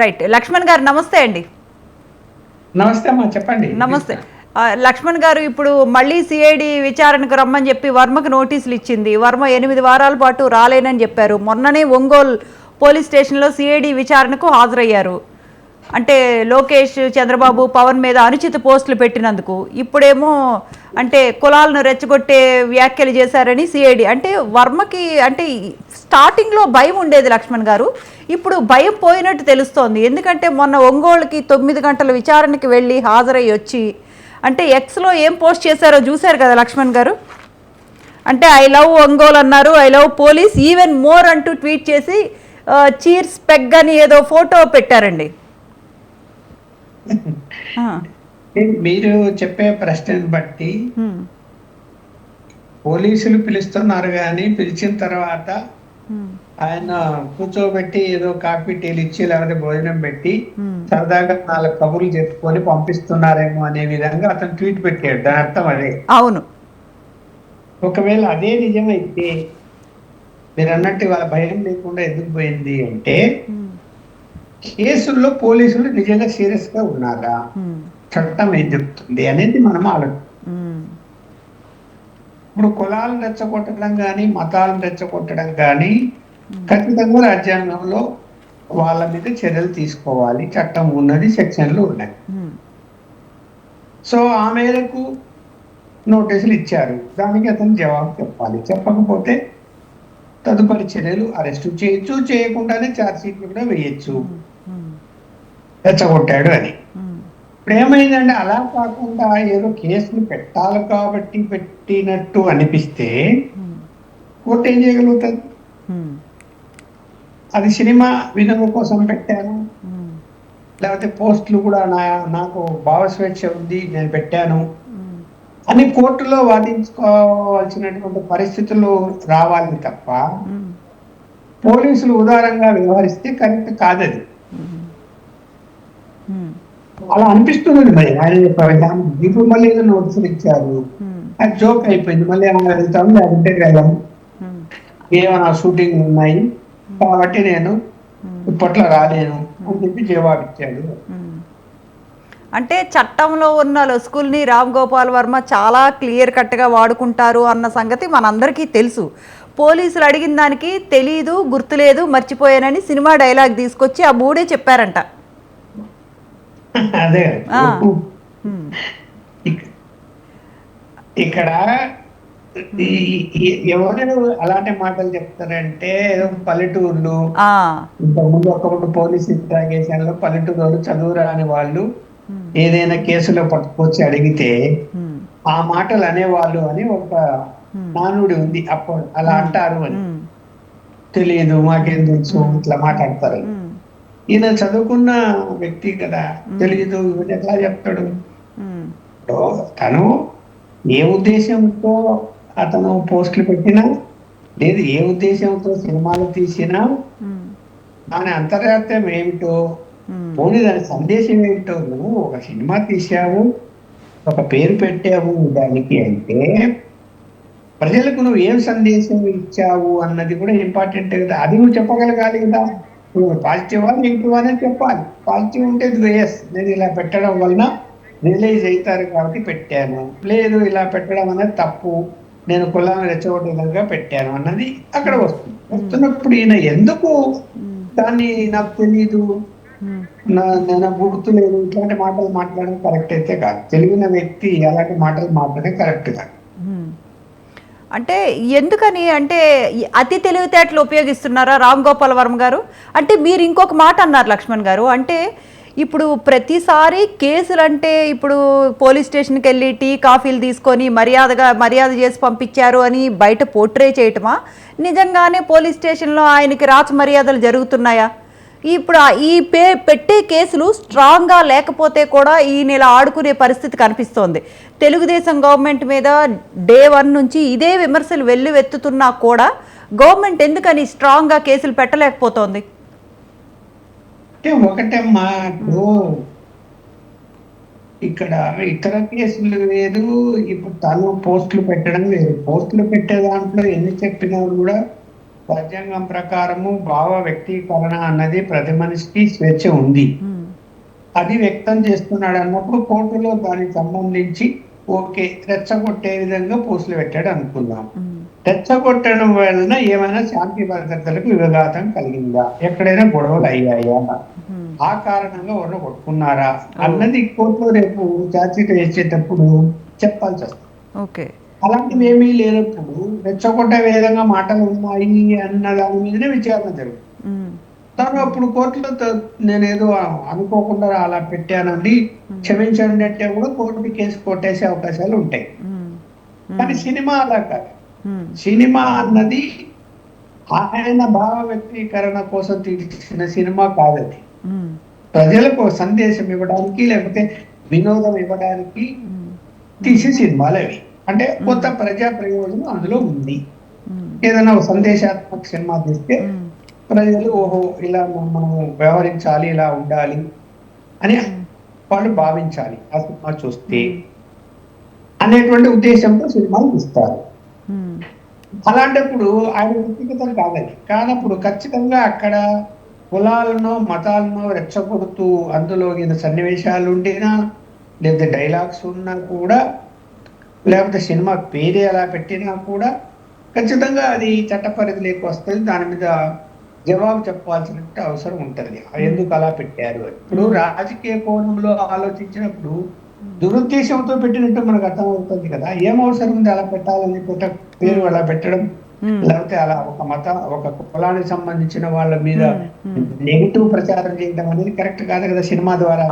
Right Laxman గారు నమస్తే అండి. నమస్తే అమ్మా చెప్పండి. నమస్తే. లక్ష్మణ్ గారు ఇప్పుడు మళ్ళీ సిఐడి విచారణకు రమ్మని చెప్పి వర్మకు నోటీసులు ఇచ్చింది. వర్మ ఎనిమిది వారాల పాటు రాలేనని చెప్పారు. మొన్ననే ఒంగోలు పోలీస్ స్టేషన్లో సిఐడి విచారణకు హాజరయ్యారు. అంటే లోకేష్ చంద్రబాబు పవన్ మీద అనుచిత పోస్టులు పెట్టినందుకు ఇప్పుడేమో అంటే కులాలను రెచ్చగొట్టే వ్యాఖ్యలు చేశారని సిఐడి. అంటే వర్మకి అంటే స్టార్టింగ్లో భయం ఉండేది లక్ష్మణ్ గారు. ఇప్పుడు భయం పోయినట్టు తెలుస్తోంది. ఎందుకంటే మొన్న ఒంగోలుకి తొమ్మిది గంటల విచారణకి వెళ్ళి హాజరై వచ్చి అంటే ఎక్స్లో ఏం పోస్ట్ చేశారో చూశారు కదా లక్ష్మణ్ గారు? అంటే ఐ లవ్ ఒంగోలు అన్నారు I love police even more అంటూ ట్వీట్ చేసి చీర్స్ పెగ్ అని ఏదో ఫోటో పెట్టారండి. మీరు చెప్పే ప్రశ్నను బట్టి పోలీసులు పిలుస్తున్నారు కానీ పిలిచిన తర్వాత ఆయన కూర్చోబెట్టి ఏదో కాఫీ టీలు ఇచ్చి లేకపోతే భోజనం పెట్టి సరదాగా నాలుగు కబుర్లు చెప్పుకొని పంపిస్తున్నారేమో అనే విధంగా అతను ట్వీట్ పెట్టాడు. దాని అర్థం అదే. అవును. ఒకవేళ అదే నిజమైతే మీరు అన్నట్టు వాళ్ళ భయం లేకుండా ఎందుకు పోయింది అంటే కేసుల్లో పోలీసులు నిజంగా సీరియస్గా ఉన్నారా చట్టం ఏం చెప్తుంది అనేది మనం ఆలోచన ఇప్పుడు కులాలను రెచ్చగొట్టడం కానీ మతాలను రెచ్చగొట్టడం కానీ ఖచ్చితంగా రాజ్యాంగంలో వాళ్ళ మీద చర్యలు తీసుకోవాలి. చట్టం ఉన్నది సెక్షన్లు ఉన్నాయి సో ఆ మేరకు నోటీసులు ఇచ్చారు. దానికి అతను జవాబు చెప్పాలి. చెప్పకపోతే తదుపరి చర్యలు అరెస్ట్ చేయొచ్చు చేయకుండానే ఛార్జ్షీట్ కూడా వేయచ్చు. రెచ్చగొట్టాడు అని. ఇప్పుడు ఏమైందంటే అలా కాకుండా ఏదో కేసులు పెట్టాలి కాబట్టి పెట్టినట్టు అనిపిస్తే కోర్టు ఏం చేయగలుగుతుంది? అది సినిమా వినోద కోసం పెట్టాను. లేకపోతే పోస్టులు కూడా నా నాకు భావస్వేచ్ఛ ఉంది నేను పెట్టాను. అని కోర్టులో వాదించుకోవాల్సినటువంటి పరిస్థితులు రావాలి తప్ప పోలీసులు ఉదారంగా వ్యవహరిస్తే కరెక్ట్ కాదది. అలా అనిపిస్తున్నది మరి. ఆయన. ఇప్పుడు మళ్ళీ ఏదో నోటీసులు ఇచ్చారు. అది జోక్ అయిపోయింది. మళ్ళీ ఏమైనా వెళ్తాం లేకుంటే వెళ్ళము ఏమైనా షూటింగ్ ఉన్నాయి? కాబట్టి నేను. ఇప్పట్లో రాలేను అని చెప్పి జవాబు ఇచ్చాడు మ్మ్. అంటే చట్టంలో ఉన్న లొసుకుల్ని రామ్ గోపాల్ వర్మ చాలా క్లియర్ కట్గా వాడుకుంటారు అన్న సంగతి మనందరికీ తెలుసు. పోలీసులు అడిగిన దానికి తెలీదు గుర్తులేదు మర్చిపోయానని సినిమా డైలాగ్ తీసుకొచ్చి ఆ మూడే చెప్పారంట. అదే. ఇక్కడ ఈ- ఈ- ఎవరు అలాంటి మాటలు చెప్తారంటే పల్లెటూర్లు ఆ. ఇంతకుముందు ఒకప్పుడు పోలీస్ ఇంట్రాగేషన్లో పల్లెటూరు వాళ్ళు చదువు రాని వాళ్ళు. ఏదైనా కేసులో పట్టుకొచ్చి అడిగితే. ఆ మాటలు అనేవాళ్ళు అని ఒక. నానుడి ఉంది అప్పుడు అలా అంటారు అని. తెలియదు మాకేం తెలుసు ఇట్లా మాట్లాడతారు. ఈయన చదువుకున్న వ్యక్తి కదా తెలియదు ఎట్లా చెప్తాడు తను ఏ ఉద్దేశంతో అతను పోస్టులు పెట్టినా లేదు ఏ ఉద్దేశంతో సినిమాలు తీసినా. దాని అంతర్యాత్యం ఏమిటో. పోనీ దాని సందేశం ఏమిటో నువ్వు ఒక సినిమా తీసావు ఒక పేరు పెట్టావు దానికి అంటే ప్రజలకు నువ్వు ఏం సందేశం ఇచ్చావు అన్నది కూడా ఇంపార్టెంట్ కదా. అది నువ్వు చెప్పగలగాలి కదా. నువ్వు పాజిటివా నెగిటివ్ అనేది చెప్పాలి. పాజిటివ్ ఉంటే ఎస్ నేను ఇలా పెట్టడం వలన రియలైజ్ అవుతారు కాబట్టి పెట్టాను. లేదు ఇలా పెట్టడం అనేది తప్పు. నేను కులాన్ని రెచ్చగొట్టే విధంగా పెట్టాను అన్నది అక్కడ వస్తుంది. వస్తున్నప్పుడు ఈయన ఎందుకు. దాన్ని నాకు తెలీదు? నేను గుర్తులేదు ఇట్లాంటి మాటలు మాట్లాడడం కరెక్ట్ అయితే కాదు. తెలివిన వ్యక్తి అలాంటి మాటలు మాట్లాడడం కరెక్ట్ కాదు. అంటే ఎందుకని? అంటే అతి తెలివితేటలు ఉపయోగిస్తున్నారా రామ్ గోపాల్ వర్మ గారు? అంటే మీరు ఇంకొక మాట అన్నారు లక్ష్మణ్ గారు. అంటే ఇప్పుడు ప్రతిసారి కేసులు అంటే ఇప్పుడు పోలీస్ స్టేషన్కి వెళ్ళి టీ కాఫీలు తీసుకొని మర్యాదగా మర్యాద చేసి పంపించారు అని బయట పోర్ట్రే చేయటమా? నిజంగానే పోలీస్ స్టేషన్లో ఆయనకి రాచ మర్యాదలు జరుగుతున్నాయా? ఇప్పుడు ఈ పే పెట్టే కేసులు స్ట్రాంగ్గా లేకపోతే కూడా ఈయన ఇలా ఆడుకునే పరిస్థితి కనిపిస్తోంది. తెలుగుదేశం గవర్నమెంట్ మీద డే వన్ నుంచి ఇదే విమర్శలు వెల్లువెత్తుతున్నా కూడా గవర్నమెంట్ ఎందుకని స్ట్రాంగ్గా కేసులు పెట్టలేకపోతోంది? అంటే ఒకటమ్మా ఇక్కడ ఇతర కేసులు వేరు ఇప్పుడు తను పోస్టులు పెట్టడం వేరు. పోస్టులు పెట్టే దాంట్లో ఎన్ని చెప్పినా కూడా రాజ్యాంగం ప్రకారము భావ వ్యక్తీకరణ అన్నది ప్రతి మనిషికి స్వేచ్ఛ ఉంది. అది వ్యక్తం చేస్తున్నాడు అన్నప్పుడు కోర్టులో దానికి సంబంధించి ఓకే రెచ్చగొట్టే విధంగా పోస్టులు పెట్టాడు అనుకుందాం. రెచ్చగొట్టడం వలన ఏమైనా శాంతి భద్రతలకు విఘాతం కలిగిందా? ఎక్కడైనా గొడవలు అయ్యాయా? ఆ కారణంగా ఎవరిని కొట్టుకున్నారా? అన్నది కోర్టులో రేపు ఛార్జ్షీట్ వేసేటప్పుడు చెప్పాల్సి వస్తుంది. ఓకే. అలాంటివి ఏమీ లేనప్పుడు రెచ్చగొట్టే విధంగా మాటలు ఉన్నాయి అన్న దాని మీదనే విచారణ జరుగుతుంది. తను అప్పుడు కోర్టులో నేనేదో అనుకోకుండా అలా పెట్టానండి. క్షమించండి అంటే కూడా కోర్టు కేసు కొట్టేసే అవకాశాలు ఉంటాయి. కానీ సినిమా అలా కాదు. సినిమా అన్నది ఆయన భావ వ్యక్తీకరణ కోసం తీసిన సినిమా కాదది ప్రజలకు సందేశం ఇవ్వడానికి లేకపోతే వినోదం ఇవ్వడానికి తీసే సినిమాలు అవి. అంటే కొత్త ప్రజా ప్రయోజనం అందులో ఉంది. ఏదైనా ఒక సందేశాత్మక సినిమా తీస్తే ప్రజలు ఓహో ఇలా మనం వ్యవహరించాలి ఇలా ఉండాలి అని వాళ్ళు భావించాలి ఆ సినిమా చూస్తే అనేటువంటి ఉద్దేశంతో సినిమాలు తీస్తారు. ఉమ్, అలాంటప్పుడు ఆయన వ్యక్తిగతం కాదని కానప్పుడు ఖచ్చితంగా అక్కడ కులాలను మతాలను రెచ్చగొడుతూ అందులో ఏదో సన్నివేశాలు ఉండినా లేదా డైలాగ్స్ ఉన్నా కూడా లేకపోతే సినిమా పేరే అలా పెట్టినా కూడా ఖచ్చితంగా అది చట్ట పరిధిలోకి వస్తుంది. దాని మీద జవాబు చెప్పాల్సిన అవసరం ఉంటుంది. ఎందుకు అలా పెట్టారు. ఇప్పుడు రాజకీయ కోణంలో ఆలోచించినప్పుడు దురుద్దేశంతో పెట్టినట్టు మనకు అర్థమవుతుంది కదా. ఏం అవసరం ఉంది అలా పెట్టాలని పెట్ట పేరు అలా పెట్టడం? లేకపోతే అలా ఒక మత ఒక కులానికి సంబంధించిన వాళ్ళ మీద నెగిటివ్ ప్రచారం చేయడం అనేది కరెక్ట్ కాదు కదా సినిమా ద్వారా.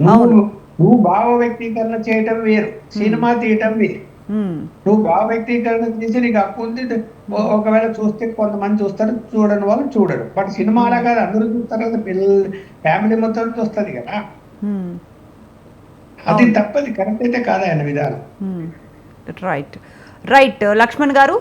అవును. నువ్వు భావ వ్యక్తీకరణ చేయటం వేరు. సినిమా తీయటం వేరు. ఉమ్, నువ్వు భావ వ్యక్తీకరణ చేసి నీకు హక్కు ఉంది. ఒకవేళ చూస్తే కొంతమంది చూస్తారు చూడని వాళ్ళు చూడరు. బట్ సినిమా అలా కాదు. అందరూ చూస్తారు కదా పిల్లలు ఫ్యామిలీ మొత్తం చూస్తుంది కదా. ఉమ్, అది తప్పది. కరెక్ట్ అయితే కాదు ఆయన విధానం. రైట్ రైట్ లక్ష్మణ్ గారు.